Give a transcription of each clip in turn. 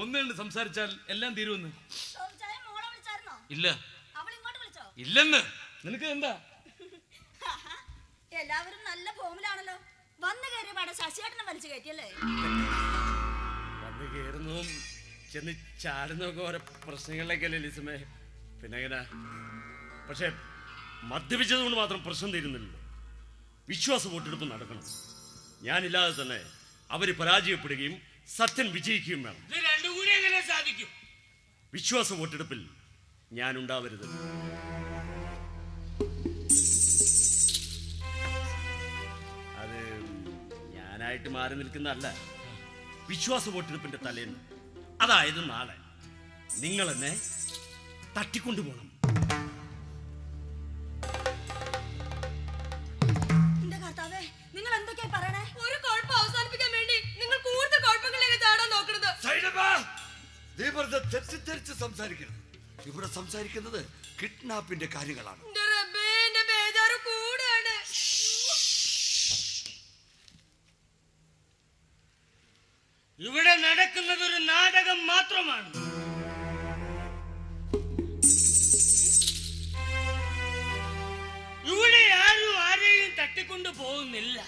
ഒന്ന് രണ്ട് സംസാരിച്ചാൽ എല്ലാം തീരുമെന്ന്. ഇല്ല. അവൾ ഇങ്ങോട്ട് വിളിച്ചോ? ഇല്ലെന്ന്. നിനക്ക് എന്താ? എല്ലാവരും നല്ല ഫോമിലാണല്ലോ. വന്നു കയറിയ പാടെ ശശിയേട്ടനെ വലിച്ചു കയറ്റിയല്ലേ? വന്ന് കയറുന്നതും ചെന്ന് ചാടുന്നതൊക്കെ ഓരോ പ്രശ്നങ്ങളിലേക്കല്ലേ ലിസമേ. പിന്നെ എങ്ങനെ? പക്ഷെ മദ്യപിച്ചത് കൊണ്ട് മാത്രം പ്രശ്നം തീരുന്നില്ലല്ലോ. വിശ്വാസ വോട്ടെടുപ്പ് നടക്കണം. ഞാനില്ലാതെ തന്നെ അവർ പരാജയപ്പെടുകയും സത്യൻ വിജയിക്കുകയും വേണം ഇത് രണ്ടും കൂടി എങ്ങനെ സാധിക്കും വിശ്വാസ വോട്ടെടുപ്പിൽ ഞാൻ ഉണ്ടാവരുത് അത് ഞാനായിട്ട് മാറി നിൽക്കുന്നതല്ല. വിശ്വാസ വോട്ടെടുപ്പിന്റെ തലേന്ന്. അതായത് നാളെ നിങ്ങൾ എന്നെ തട്ടിക്കൊണ്ടുപോകണം. സംസാരിക്കുന്നത് കിഡ്നാപ്പിന്റെ കാര്യങ്ങളാണ്. ഇവിടെ നടക്കുന്നത് ഒരു നാടകം മാത്രമാണ്. ഇവിടെ ആരും ആരെയും തട്ടിക്കൊണ്ടു പോകുന്നില്ല.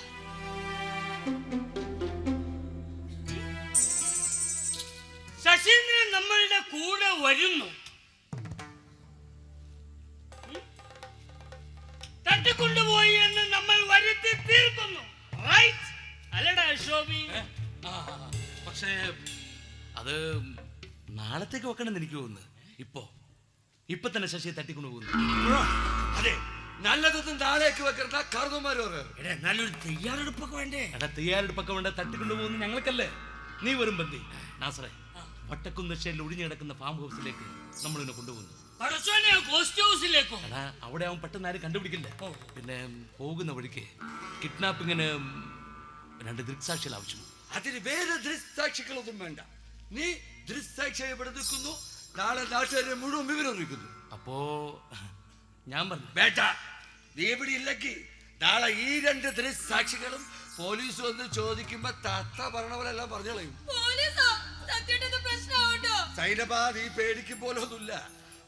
ശശീന്ദ്രൻ നമ്മളുടെ കൂടെ വരുന്നു. അല്ലടാ. പക്ഷേ അത് നാളത്തേക്ക് വെക്കണമെന്ന് എനിക്ക് തോന്നുന്നു. ഇപ്പോ. ഇപ്പൊ തന്നെ ശശിയെ തട്ടിക്കൊണ്ട് പോകുന്നു. അതെ. നല്ലതൊന്നും താഴേക്ക് വെക്കരുത് കറുതന്മാര് നല്ലൊരു തയ്യാറെടുപ്പൊക്കെ വേണ്ടേ? എടാ തയ്യാറെടുപ്പൊക്കെ വേണ്ട തട്ടിക്കൊണ്ട് പോകുന്നു ഞങ്ങൾക്കല്ലേ? നീ വരും ബന്ധി നാസറേ വട്ടക്കുന്ന് ഷെല്ലിൽ ഒഴിഞ്ഞു കിടക്കുന്ന ഫാം ഹൗസിലേക്ക് നമ്മൾ ഇന്നെ കൊണ്ടുപോകുന്നു. അവിടെ അവൻ പെട്ടെന്ന് ആരും കണ്ടുപിടിക്കില്ല. പിന്നെ പോകുന്ന വഴിക്ക് കിഡ്നാപ്പിങ്ങിന് രണ്ട് ദൃക്സാക്ഷികൾ ആവശ്യമാണ് അതിന് വേറെ ദൃക്സാക്ഷികളൊന്നും വേണ്ട. നീ ഇവിടെ നിൽക്കുന്നു നാളെ നാട്ടുകാരെ മുഴുവൻ വിവരം അറിയിക്കുന്നു അപ്പോ ഞാൻ പറഞ്ഞു. വേട്ട നീ ഇവിടെ ഇല്ലെങ്കിൽ നാളെ ഈ രണ്ട് ദൃക്സാക്ഷികളും പോലീസ് വന്ന് ചോദിക്കുമ്പോ തത്ത പറഞ്ഞവരെല്ലാം പറഞ്ഞു കളയും. സൈനബ നീ പേടിക്കും പോലെ ഒന്നുമില്ല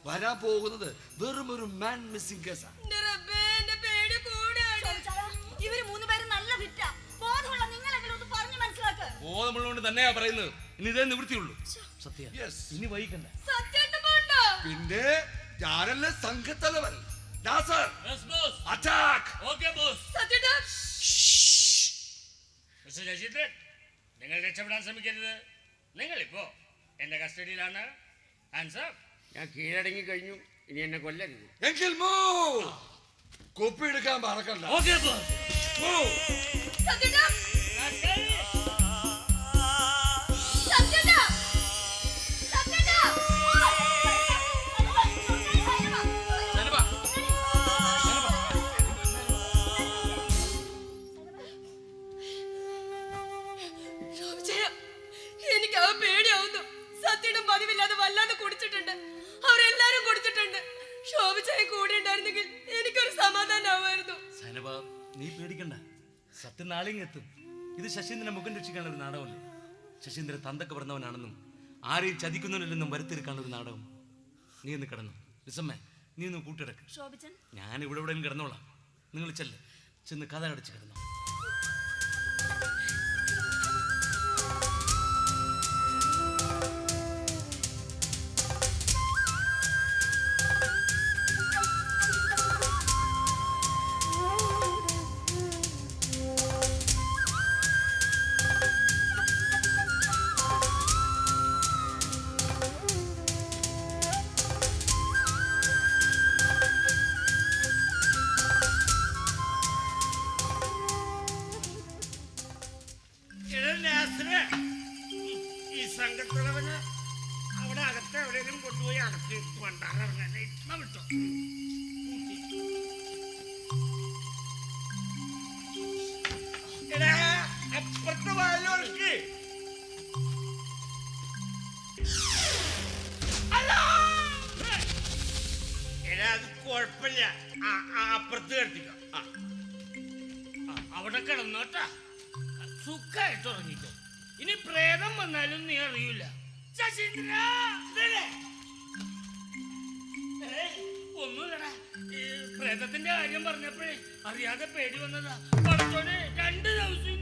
വരാൻ പോകുന്നത് വെറും ഒരു മാൻ മിസ്സിംഗ് കേസാണ് തന്നെയാ പറയുന്നത്. ഇനി ഇതേ നിവൃത്തിയുള്ളൂ. സത്യ. ഇനി വൈകണ്ട? പിന്നെ ഞാനല്ല സംഘത്തലവൻ. നിങ്ങൾ രക്ഷപ്പെടാൻ ശ്രമിക്കരുത്. നിങ്ങൾ ഇപ്പോ എന്റെ കസ്റ്റഡിയിലാണ്. ആൻസർ ഞാൻ കീഴടങ്ങി കഴിഞ്ഞു. ഇനി എന്നെ കൊല്ലരുത്. എങ്കിൽ മൂ കോപ്പി എടുക്കാൻ മറക്കണ്ട. ഓക്കെ സത്യയുടെ പതിവില്ലാതെ വല്ലാതെ കുടിച്ചിട്ടുണ്ട്. അവരെല്ലാരും കുടിച്ചിട്ടുണ്ട്. ശോഭിച്ചായി കൂടെ ഉണ്ടായിരുന്നെങ്കിൽ എനിക്കൊരു സമാധാനമായിരുന്നു സനബ നീ പേടിക്കണ്ട. സത്യം നാളെയും എത്തും. ഇത് ശശീന്ദ്രനെ മുഖം രക്ഷിക്കാനുള്ള ഒരു നാടകമല്ലേ? ശശീന്ദ്രൻ തന്തൊക്കെ പറഞ്ഞവനാണെന്നും ആരെയും ചതിക്കുന്നവനില്ലെന്നും വരുത്തിരിക്കാനുള്ള ഒരു നാടകം. നീ ഒന്ന് കിടന്നു. വിസമ്മേ നീ ഒന്ന് കൂട്ടിടക്ക്. ഞാൻ ഇവിടെ എവിടെയും കിടന്നോളാം. നിങ്ങൾ ചെല്ല്. ചെന്ന് കഥ അടച്ച് കിടന്നോ. കിടത്തിക്കോ ആ. അവിടെ കിടന്നോട്ടാ സുഖമായിട്ട് ഉറങ്ങിക്കോ. ഇനി പ്രേതം വന്നാലും നീ അറിയില്ല ശശീന്ദ്ര ഒന്നുമില്ലടാ. പ്രേതത്തിന്റെ കാര്യം പറഞ്ഞപ്പോഴേ അറിയാതെ പേടി വന്നതാ. പറഞ്ഞോണ്ട് രണ്ട് ദിവസം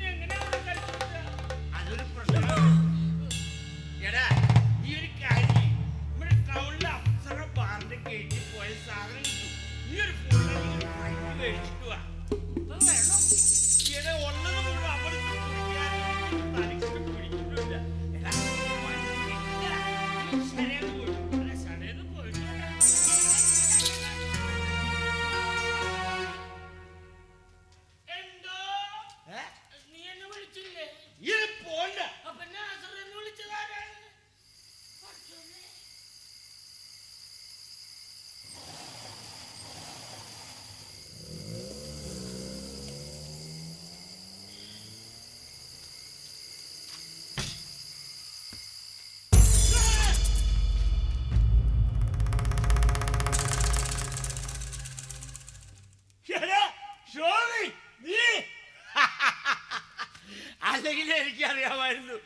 എനിക്കറിയാമായിരുന്നു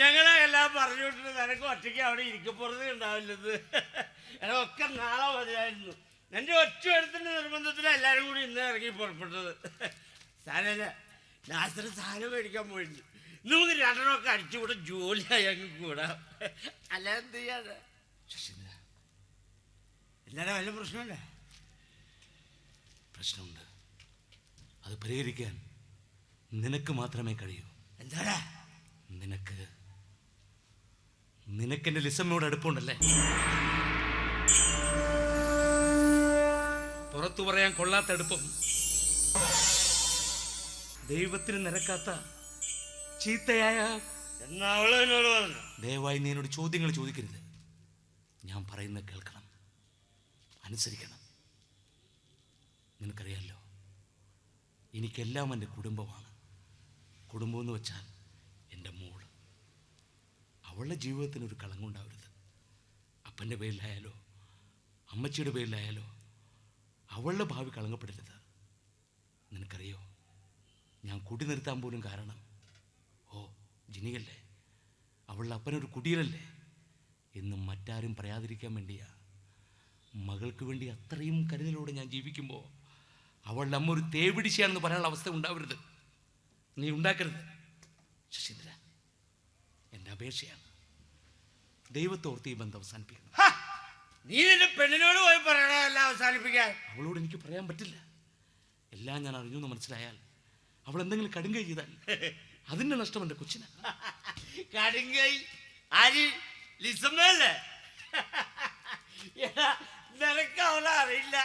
ഞങ്ങളെ എല്ലാം പറഞ്ഞു വിട്ടിട്ട് നിനക്ക് ഒറ്റയ്ക്ക് അവിടെ ഇരിക്കപ്പുറത്ത് ഉണ്ടാവില്ലത്. ഒക്കെ നാളെ മതിയായിരുന്നു. എന്റെ ഒറ്റ എടുത്തിന്റെ നിർബന്ധത്തിന് എല്ലാവരും കൂടി ഇന്ന് ഇറങ്ങി പുറപ്പെട്ടത്. സാരല്ല നാസർ സാധനം മേടിക്കാൻ പോയിട്ടുണ്ട് നമുക്ക് രണ്ടെണ്ണമൊക്കെ അടിച്ചുകൂടെ ജോലിയായി അങ്ങ് കൂടാം. അല്ല എന്ത് ചെയ്യാതെ എല്ലാവരും വല്ല പ്രശ്നമല്ല പ്രശ്നമുണ്ട്. അത് പരിഹരിക്കാൻ നിനക്ക് മാത്രമേ കഴിയൂ. എന്താടാ? നിനക്ക് നിനക്കെന്റെ ലിസമ്മയോട് അടുപ്പമുണ്ടല്ലേ? പുറത്തു പറയാൻ കൊള്ളാത്ത അടുപ്പം. ദൈവത്തിന് നിരക്കാത്ത ചീത്തയായ ദയവായി നീ എന്നോട് ചോദ്യങ്ങൾ ചോദിക്കരുത്. ഞാൻ പറയുന്നത് കേൾക്കണം. അനുസരിക്കണം. നിനക്കറിയാലോ എനിക്കെല്ലാം എന്റെ കുടുംബമാണ്. കുടുംബം എന്ന് വെച്ചാൽ അവളുടെ ജീവിതത്തിന് ഒരു കളങ്കമുണ്ടാവരുത് അപ്പന്റെ പേരിലായാലോ അമ്മച്ചിയുടെ പേരിലായാലോ അവളുടെ ഭാവി കളങ്കപ്പെടരുത്. നിനക്കറിയോ ഞാൻ കുടി നിർത്താൻ പോലും കാരണം ഓ ജിനിയല്ലേ അവളുടെ അപ്പനൊരു കുടിയിലല്ലേ എന്നും മറ്റാരും പറയാതിരിക്കാൻ വേണ്ടിയാ. മകൾക്ക് വേണ്ടി അത്രയും കരുതലോടെ ഞാൻ ജീവിക്കുമ്പോൾ അവളുടെ അമ്മ ഒരു തേവിടിച്ചാണെന്ന് പറയാനുള്ള അവസ്ഥ ഉണ്ടാവരുത്. നീ ഉണ്ടാക്കരുത്. ശശീന്ദ്ര എന്റെ അപേക്ഷയാണ്. ദൈവത്തോർത്ത് ഈ ബന്ധം അവസാനിപ്പിക്കണം! നീ നിന്റെ പെണ്ണിനോട് പോയി പറയണതല്ല എല്ലാം അവസാനിപ്പിക്കാൻ. അവളോട് എനിക്ക് പറയാൻ പറ്റില്ല. എല്ലാം ഞാൻ അറിഞ്ഞു എന്ന് മനസ്സിലായാൽ അവൾ എന്തെങ്കിലും കടുങ്കൈ ചെയ്താൽ അതിന്റെ നഷ്ടം എന്റെ കൊച്ചിന്. കടുങ്കൈ? ആര്? ലിസമ്മല്ലേ നിനക്ക് അവളെ അറിയില്ല.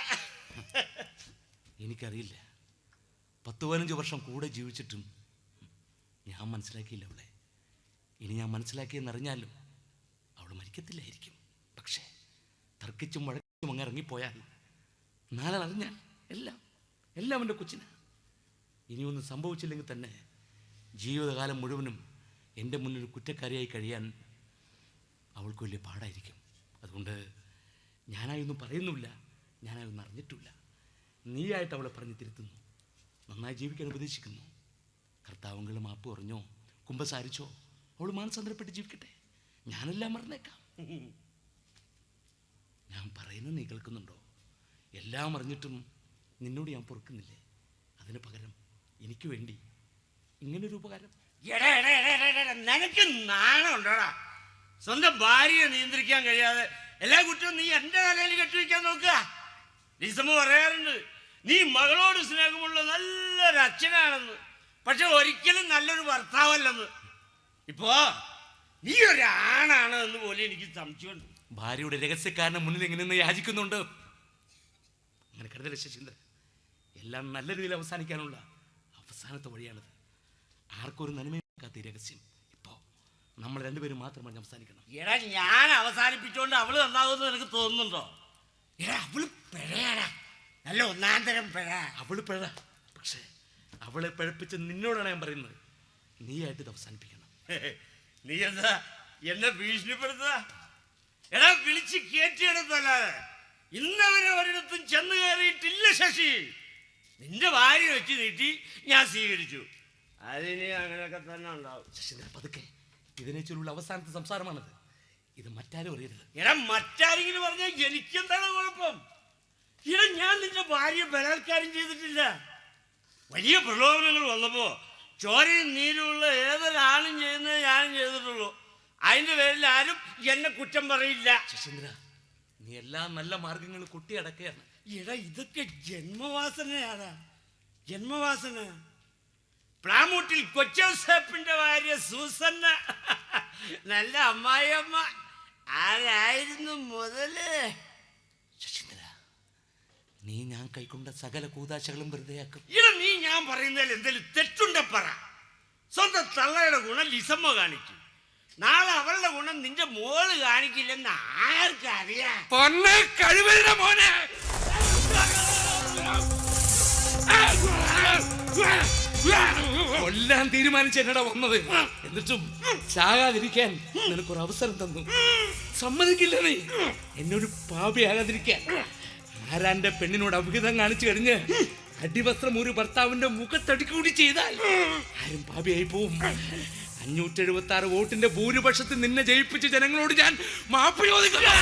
എനിക്കറിയില്ല. പത്ത് പതിനഞ്ച് വർഷം കൂടെ ജീവിച്ചിട്ടും ഞാൻ മനസ്സിലാക്കിയില്ല അവളെ. ഇനി ഞാൻ മനസ്സിലാക്കിയെന്നറിഞ്ഞാലും അവൾ മരിക്കത്തില്ലായിരിക്കും. പക്ഷേ തർക്കിച്ചും വഴക്കിച്ചും അങ്ങ് ഇറങ്ങിപ്പോയാൽ നാളെ എല്ലാം എല്ലാം എന്റെ കൊച്ചിന്. ഇനിയൊന്നും സംഭവിച്ചില്ലെങ്കിൽ തന്നെ ജീവിതകാലം മുഴുവനും എന്റെ മുന്നിൽ കുറ്റക്കാരിയായി കഴിയാൻ അവൾക്ക് വലിയ പാടായിരിക്കും. അതുകൊണ്ട് ഞാനായൊന്നും പറയുന്നുമില്ല. ഞാനായൊന്നും അറിഞ്ഞിട്ടുമില്ല. നീയായിട്ട് അവളെ പറഞ്ഞ് തിരുത്തുന്നു. നന്നായി ജീവിക്കാൻ ഉപദേശിക്കുന്നു. കർത്താവെങ്കിലും മാപ്പ് കുറഞ്ഞോ കുമ്പസാരിച്ചോ? അവൾ മാനസാന്തരപ്പെട്ട് ജീവിക്കട്ടെ? ഞാനെല്ലാം മറന്നേക്കാം? ഞാൻ പറയുന്നത് നീ കേൾക്കുന്നുണ്ടോ? എല്ലാം അറിഞ്ഞിട്ടും നിന്നോട് ഞാൻ പൊറുക്കുന്നില്ലേ? അതിന് പകരം എനിക്ക് വേണ്ടി ഇങ്ങനൊരു ഉപകാരം. നിനക്ക് നാണമുണ്ടോടാ സ്വന്തം ഭാര്യയെ നിയന്ത്രിക്കാൻ കഴിയാതെ എല്ലാ കുറ്റവും നീ എന്റെ തലയിൽ കെട്ടിവെക്കാൻ നോക്കുക. ലിസമ്മ പറയാറുണ്ട് നീ മകളോട് സ്നേഹമുള്ള നല്ലൊരു അച്ഛനാണെന്ന് പക്ഷെ ഒരിക്കലും നല്ലൊരു ഭർത്താവല്ലെന്ന്. ഇപ്പോ നീ ഒരാണാണ് എന്ന് പോലെ എനിക്ക് സംശയമുണ്ട്. ഭാര്യയുടെ രഹസ്യക്കാരനെ മുന്നിൽ എങ്ങനെ യാചിക്കുന്നുണ്ട്? അങ്ങനെ കരുതല ശശീന്ദ്രൻ എല്ലാം നല്ല രീതിയിൽ അവസാനിക്കാനുള്ള അവസാനത്തെ വഴിയാണിത്. ആർക്കൊരു ഈ രഹസ്യം. ഇപ്പോ നമ്മൾ രണ്ടുപേരും മാത്രം പറഞ്ഞ് അവസാനിക്കണം. എടാ ഞാൻ അവസാനിപ്പിച്ചോണ്ട് അവൾ നന്നാവുമെന്ന് നിനക്ക് തോന്നുന്നുണ്ടോ? എടാ അവൾ പിഴയാടാ. നല്ല ഒന്നാം തരം പിഴ. അവൾ പിഴ. പക്ഷേ അവളെ പിഴപ്പിച്ച് നിന്നോടാണ് ഞാൻ പറയുന്നത്. നീയായിട്ട് ഇത് അവസാനിപ്പിക്കണം. നീ എന്താ എന്നെ ഭീഷണിപ്പെടുത്തുക? എടാ വിളിച്ച് കയറ്റിയെടുത്തല്ലാതെ ഇന്നവരെ ഒരിടത്തും ചെന്ന് കയറിയിട്ടില്ല ശശി. നിന്റെ ഭാര്യ വെച്ച് നീട്ടി ഞാൻ സ്വീകരിച്ചു. അതിന് അങ്ങനെയൊക്കെ തന്നെ ഉണ്ടാവും. ശശി പതുക്കെ. ഇതിനെ ചൊല്ലുള്ള അവസാനത്തെ സംസാരമാണത്. ഇത് മറ്റാരും അറിയരുത്. എടാ മറ്റാരെങ്കിലും പറഞ്ഞാൽ എനിക്കെന്താണ് കുഴപ്പം? ഇട ഞാൻ നിന്റെ ഭാര്യ ബലാത്കാരം ചെയ്തിട്ടില്ല. വലിയ പ്രലോഭനങ്ങൾ വന്നപ്പോ ചോരയും നീരുമുള്ള ഏതൊരാളും ചെയ്യുന്നത് ഞാനും ചെയ്തിട്ടുള്ളൂ. അതിന്റെ പേരിൽ ആരും എന്നെ കുറ്റം പറയില്ല. ശശീന്ദ്ര നീ എല്ലാ നല്ല മാർഗങ്ങളും കുട്ടിയടക്കുകയാണ് എടാ ഇതൊക്കെ ജന്മവാസനയാണ്. ജന്മവാസന. പ്ലാമൂട്ടിൽ കൊച്ചോസേപ്പിന്റെ ഭാര്യ സൂസന്ന. നല്ല അമ്മായിയമ്മ. ആരായിരുന്നു മുതൽ? ശശീന്ദ്ര നീ ഞാൻ കൈക്കൊണ്ട സകല കൂതാശകളും വെറുതെയാക്കും. ഇട നീ ഞാൻ പറയുന്നതിൽ എന്തെങ്കിലും തെറ്റുണ്ടെ പറ. സ്വന്തം തള്ളയുടെ ഗുണം ലിസമ്മ കാണിക്കും. നാളെ അവളുടെ ഗുണം നിന്റെ മോൾ കാണിക്കില്ലെന്ന് ആർക്കറിയാം പൊന്നെ കഴിവരുടെ മോനെ. കൊല്ലാൻ തീരുമാനിച്ച് എന്നടാ വന്നത്. എന്നിട്ടും ചാകാതിരിക്കാൻ നിനക്കൊരു അവസരം തന്നു. സമ്മതിക്കില്ല നീ. എന്നൊരു പാപിയാകാതിരിക്കാൻ. ആരാന്റെ പെണ്ണിനോട് അഭിഹിതം കാണിച്ചു കഴിഞ്ഞ് അടിവസ്ത്രം ഒരു ഭർത്താവിന്റെ മുഖത്തടിക്കൂടി ചെയ്താൽ ആരും പാപിയായി പോവും. അഞ്ഞൂറ്റി എഴുപത്തി ആറ് വോട്ടിന്റെ ഭൂരിപക്ഷത്തിൽ നിന്നെ ജയിപ്പിച്ച ജനങ്ങളോട് ഞാൻ മാപ്പ് ചോദിക്കുന്നു.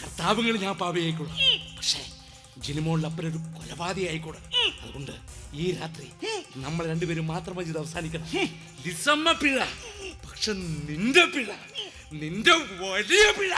കർത്താവുകൾ ഞാൻ പാപിയായിക്കോളാം പക്ഷേ ജിനിമോളിൽ അപ്പനൊരു കൊലപാതക ആയിക്കോട്ടെ അതുകൊണ്ട് ഈ രാത്രി നമ്മൾ രണ്ടുപേരും മാത്രമേ ഇത് അവസാനിക്കണം. ലിസമ്മ പിഴ പക്ഷെ നിന്റെ പിഴ നിന്റെ വലിയ പിഴ